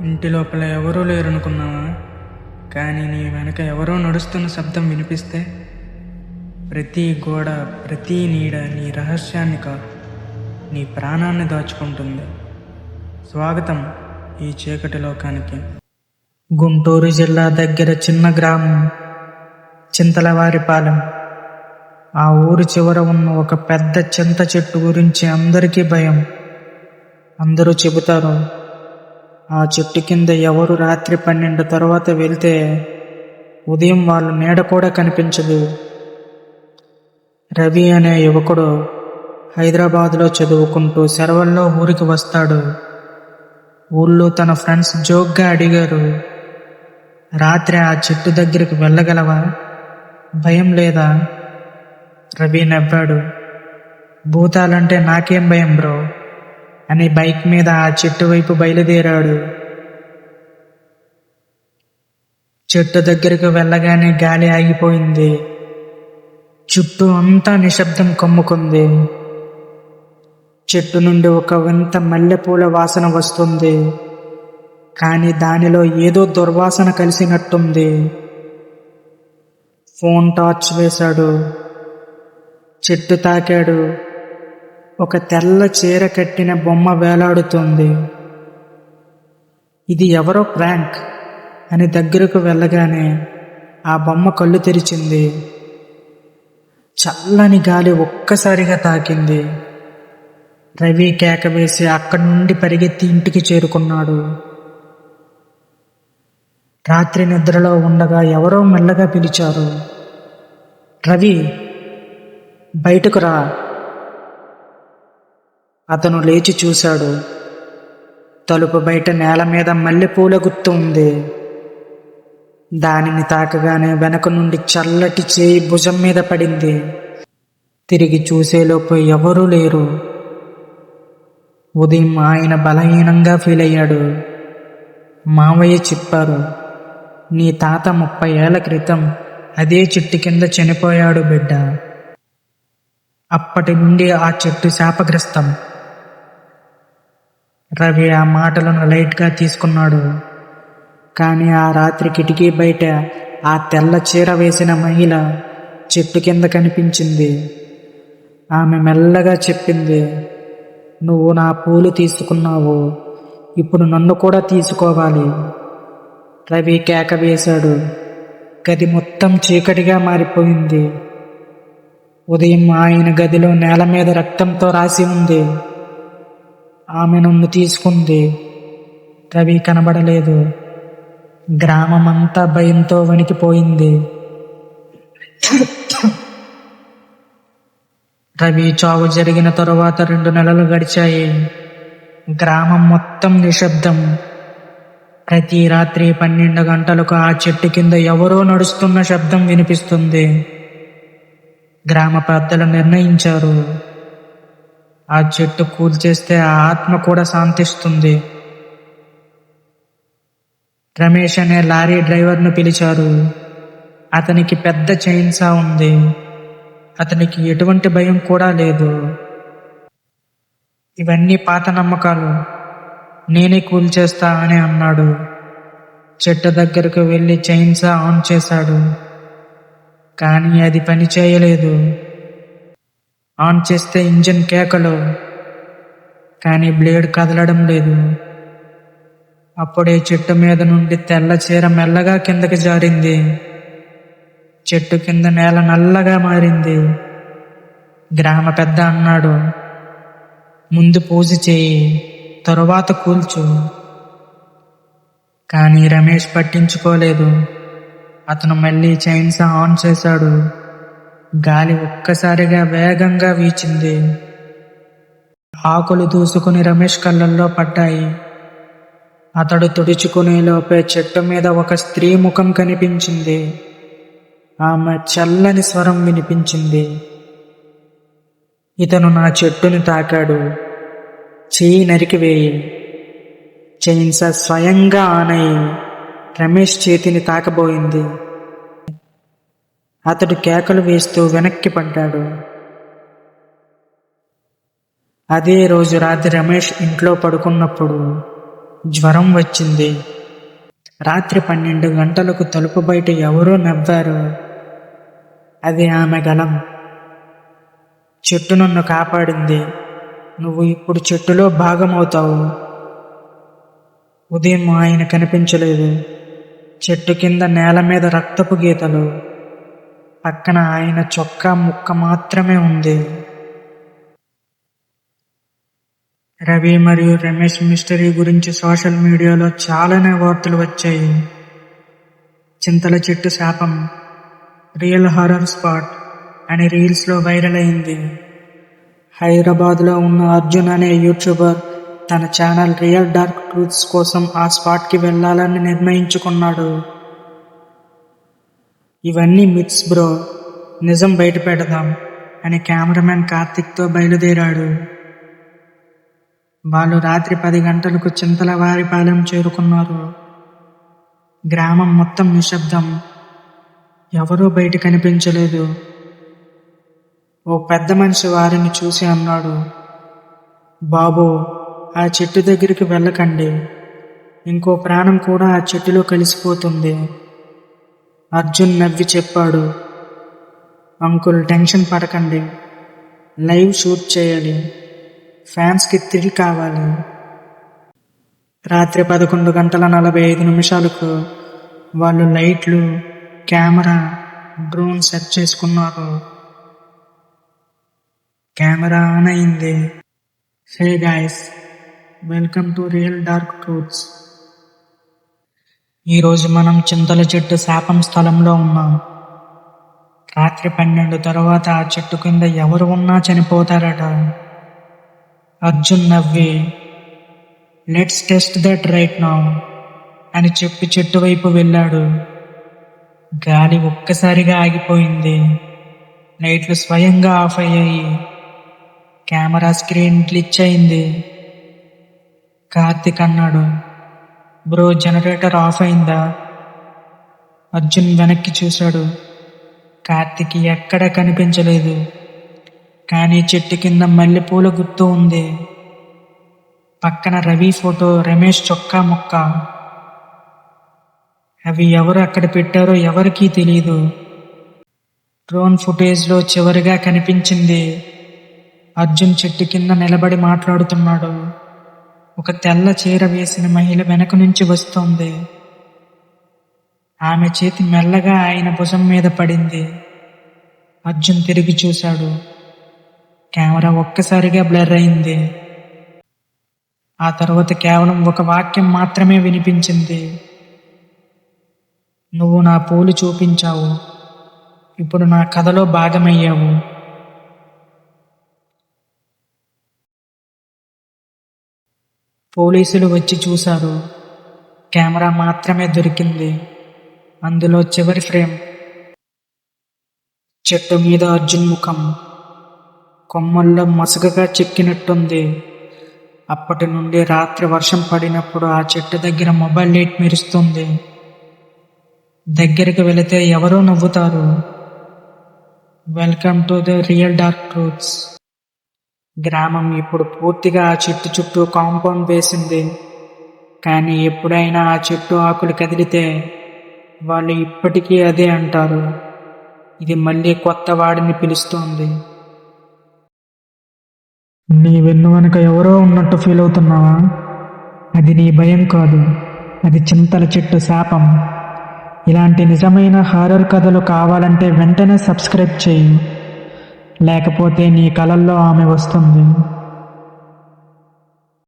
ఇంటి లోపల ఎవరూ లేరనుకున్నావా? కానీ నీ వెనక ఎవరో నడుస్తున్న శబ్దం వినిపిస్తే ప్రతి గోడ ప్రతి నీడ నీ రహస్యాన్ని కాదు నీ ప్రాణాన్ని దాచుకుంటుంది. స్వాగతం ఈ చీకటి లోకానికి. గుంటూరు జిల్లా దగ్గర చిన్న గ్రామం చింతలవారిపాలెం. ఆ ఊరు చివర ఉన్న ఒక పెద్ద చింత చెట్టు గురించి అందరికీ భయం. అందరూ చెబుతారు ఆ చెట్టు కింద ఎవరు రాత్రి పన్నెండు తర్వాత వెళ్తే ఉదయం వాళ్ళ నీడ కూడా కనిపించదు. రవి అనే యువకుడు హైదరాబాద్లో చదువుకుంటూ సెలవుల్లో ఊరికి వస్తాడు. ఊళ్ళో తన ఫ్రెండ్స్ జోక్గా అడిగారు రాత్రి ఆ చెట్టు దగ్గరికి వెళ్ళగలవా? భయం లేదా? రవి నవ్వాడు భూతాలంటే నాకేం భయం బ్రో? అని బైక్ మీద ఆ చెట్టు వైపు బయలుదేరాడు. చెట్టు దగ్గరకు వెళ్ళగానే గాలి ఆగిపోయింది. చుట్టూ అంతా నిశ్శబ్దం కమ్ముకుంది. చెట్టు నుండి ఒక వింత మల్లెపూల వాసన వస్తుంది. కానీ దానిలో ఏదో దుర్వాసన కలిసినట్టుంది. ఫోన్ టార్చ్ వేశాడు. చెట్టు తాకాడు. ఒక తెల్ల చీర కట్టిన బొమ్మ వేలాడుతుంది. ఇది ఎవరో ప్రాంక్ అని దగ్గరకు వెళ్ళగానే ఆ బొమ్మ కళ్ళు తెరిచింది. చల్లని గాలి ఒక్కసారిగా తాకింది. రవి కేక వేసి అక్కడి నుండి పరిగెత్తి ఇంటికి చేరుకున్నాడు. రాత్రి నిద్రలో ఉండగా ఎవరో మెల్లగా పిలిచారు. రవి బయటకు రా. అతను లేచి చూశాడు. తలుపు బయట నేల మీద మల్లెపూల గుర్తు ఉంది. దానిని తాకగానే వెనక నుండి చల్లటి చేయి భుజం మీద పడింది. తిరిగి చూసేలోపు ఎవరూ లేరు. ఉదయం ఆయన బలహీనంగా ఫీల్ అయ్యాడు. మావయ్య చెప్పారు నీ తాత ముప్పై ఏళ్ళ క్రితం అదే చెట్టు కింద చనిపోయాడు బిడ్డ. అప్పటి నుండి ఆ చెట్టు శాపగ్రస్తం. రవి ఆ మాటలను లైట్గా తీసుకున్నాడు. కానీ ఆ రాత్రి కిటికీ బయట ఆ తెల్ల చీర వేసిన మహిళ చెట్టు కింద కనిపించింది. ఆమె మెల్లగా చెప్పింది నువ్వు నా పూలు తీసుకున్నావు. ఇప్పుడు నన్ను కూడా తీసుకోవాలి. రవి కేక వేశాడు. గది మొత్తం చీకటిగా మారిపోయింది. ఉదయం ఆయన గదిలో నేల మీద రక్తంతో రాసి ఉంది. ఆమె నన్ను తీసుకుంది. రవి కనబడలేదు. గ్రామమంతా భయంతో వణికిపోయింది. రవి చావు జరిగిన తరువాత రెండు నెలలు గడిచాయి. గ్రామం మొత్తం నిశ్శబ్దం. ప్రతి రాత్రి పన్నెండు గంటలకు ఆ చెట్టు కింద ఎవరో నడుస్తున్న శబ్దం వినిపిస్తుంది. గ్రామ పెద్దలు నిర్ణయించారు. ఆ చెట్టు కూల్చేస్తే ఆ ఆత్మ కూడా శాంతిస్తుంది. రమేష్ అనే లారీ డ్రైవర్ను పిలిచారు. అతనికి పెద్ద చైన్సా ఉంది. అతనికి ఎటువంటి భయం కూడా లేదు. ఇవన్నీ పాత నమ్మకాలు. నేనే కూల్చేస్తా అని అన్నాడు. చెట్టు దగ్గరకు వెళ్ళి చైన్సా ఆన్ చేశాడు. కానీ అది పని చేయలేదు. ఆన్ చేస్తే ఇంజిన్ కేకలు. కానీ బ్లేడ్ కదలడం లేదు. అప్పుడే చెట్టు మీద నుండి తెల్ల చీర మెల్లగా కిందకి జారింది. చెట్టు కింద నేల నల్లగా మారింది. గ్రామ పెద్ద అన్నాడు ముందు పూజ చేయి తరువాత కూల్చు. కానీ రమేష్ పట్టించుకోలేదు. అతను మళ్ళీ చైన్స్ ఆన్ చేశాడు. గాలి ఒక్కసారిగా వేగంగా వీచింది. ఆకులు దూసుకుని రమేష్ కళ్ళల్లో పడ్డాయి. అతడు తుడుచుకునే లోపే చెట్టు మీద ఒక స్త్రీ ముఖం కనిపించింది. ఆమె చల్లని స్వరం వినిపించింది. ఇతను నా చెట్టుని తాకాడు. చెయ్యి నరికివేయి చైన్స స్వయంగా ఆనయి. రమేష్ చేతిని తాకబోయింది. అతడు కేకలు వేస్తూ వెనక్కి పడ్డాడు అదే రోజు రాత్రి రమేష్ ఇంట్లో పడుకున్నప్పుడు జ్వరం వచ్చింది. రాత్రి పన్నెండు గంటలకు తలుపు బయట ఎవరో నవ్వారు. అది ఆమె గలం చెట్టు నన్ను కాపాడింది. నువ్వు ఇప్పుడు చెట్టులో భాగమవుతావు. ఉదయం ఆయన కనిపించలేదు. చెట్టు కింద నేల మీద రక్తపు గీతలు. పక్కన ఆయన చొక్కా ముక్క మాత్రమే ఉంది. రవి మరియు రమేష్ మిస్టరీ గురించి సోషల్ మీడియాలో చాలానే వార్తలు వచ్చాయి. చింతల చెట్టు శాపం రియల్ హారర్ స్పాట్ అని రీల్స్లో వైరల్ అయింది. హైదరాబాద్లో ఉన్న అర్జున్ అనే యూట్యూబర్ తన ఛానల్ రియల్ డార్క్ ట్రూత్స్ కోసం ఆ స్పాట్కి వెళ్ళాలని నిర్ణయించుకున్నాడు. ఇవన్నీ మిత్స్ బ్రో. నిజం బయట పెడదాం అని కెమెరామెన్ కార్తిక్తో బయలుదేరాడు. వాళ్ళు రాత్రి పది గంటలకు చింతల వారిపాలెం చేరుకున్నారు. గ్రామం మొత్తం నిశ్శబ్దం. ఎవరూ బయట కనిపించలేదు. ఓ పెద్ద మనిషి వారిని చూసి అన్నాడు. బాబు ఆ చెట్టు దగ్గరికి వెళ్ళకండి. ఇంకో ప్రాణం కూడా ఆ చెట్టులో కలిసిపోతుంది. అర్జున్ నవ్వి చెప్పాడు. అంకుల్ టెన్షన్ పడకండి. లైవ్ షూట్ చేయాలి. ఫ్యాన్స్కి థ్రిల్ కావాలి. రాత్రి పదకొండు గంటల నలభై ఐదు నిమిషాలకు వాళ్ళు లైట్లు కెమెరా డ్రోన్ సెట్ చేసుకున్నారు. కెమెరా ఆన్ అయింది. Hey guys welcome to real dark truths ఈరోజు మనం చింతల చెట్టు శాపం స్థలంలో ఉన్నాం. రాత్రి పన్నెండు తర్వాత ఆ చెట్టు కింద ఎవరు ఉన్నా చనిపోతారట. అర్జున్ నవ్వి let's test that right now అని చెప్పి చెట్టు వైపు వెళ్ళాడు. గాలి ఒక్కసారిగా ఆగిపోయింది. లైట్లు స్వయంగా ఆఫ్ అయ్యాయి. కెమెరా స్క్రీన్ క్లిచ్ అయింది. కార్తిక్ అన్నాడు బ్రో జనరేటర్ ఆఫ్ అయిందా? అర్జున్ వెనక్కి చూశాడు. కార్తిక్ ఎక్కడ కనిపించలేదు. కానీ చెట్టు కింద మల్లెపూల గుర్తు ఉంది. పక్కన రవి ఫోటో రమేష్ చొక్కా ముక్క. అవి ఎవరు అక్కడ పెట్టారో ఎవరికీ తెలియదు డ్రోన్ ఫుటేజ్లో చివరిగా కనిపించింది. అర్జున్ చెట్టు కింద నిలబడి మాట్లాడుతున్నాడు. ఒక తెల్ల చీర వేసిన మహిళ వెనక నుంచి వస్తోంది. ఆమె చేతి మెల్లగా ఆయన భుజం మీద పడింది. అర్జున్ తిరిగి చూశాడు. కెమెరా ఒక్కసారిగా బ్లర్ అయింది. ఆ తర్వాత కేవలం ఒక వాక్యం మాత్రమే వినిపించింది. నువ్వు నా పూలు చూపించావు. ఇప్పుడు నా కథలో భాగమయ్యావు. పోలీసులు వచ్చి చూశారు. కెమెరా మాత్రమే దొరికింది. అందులో చివరి ఫ్రేమ్. చెట్టు మీద అర్జున్ ముఖం. కొమ్మల్లో మసకగా చెక్కినట్టుంది. అప్పటి నుండి రాత్రి వర్షం పడినప్పుడు ఆ చెట్టు దగ్గర మొబైల్ లైట్ మెరుస్తుంది. దగ్గరికి వెళితే ఎవరో నవ్వుతారు. Welcome to the real dark truths గ్రామం ఇప్పుడు పూర్తిగా ఆ చెట్టు చుట్టూ కాంపౌండ్ వేసింది. కానీ ఎప్పుడైనా ఆ చెట్టు ఆకులు కదిలితే వాళ్ళు ఇప్పటికీ అదే అంటారు. ఇది మళ్ళీ కొత్త వాడిని పిలుస్తోంది. నీ వెన్ను వెనుక ఎవరో ఉన్నట్టు ఫీల్ అవుతున్నావా? అది నీ భయం కాదు. అది చింతల చెట్టు శాపం. ఇలాంటి నిజమైన హారర్ కథలు కావాలంటే వెంటనే సబ్స్క్రైబ్ చేయి. లేకపోతే నీ కలల్లో ఆమె వస్తుంది.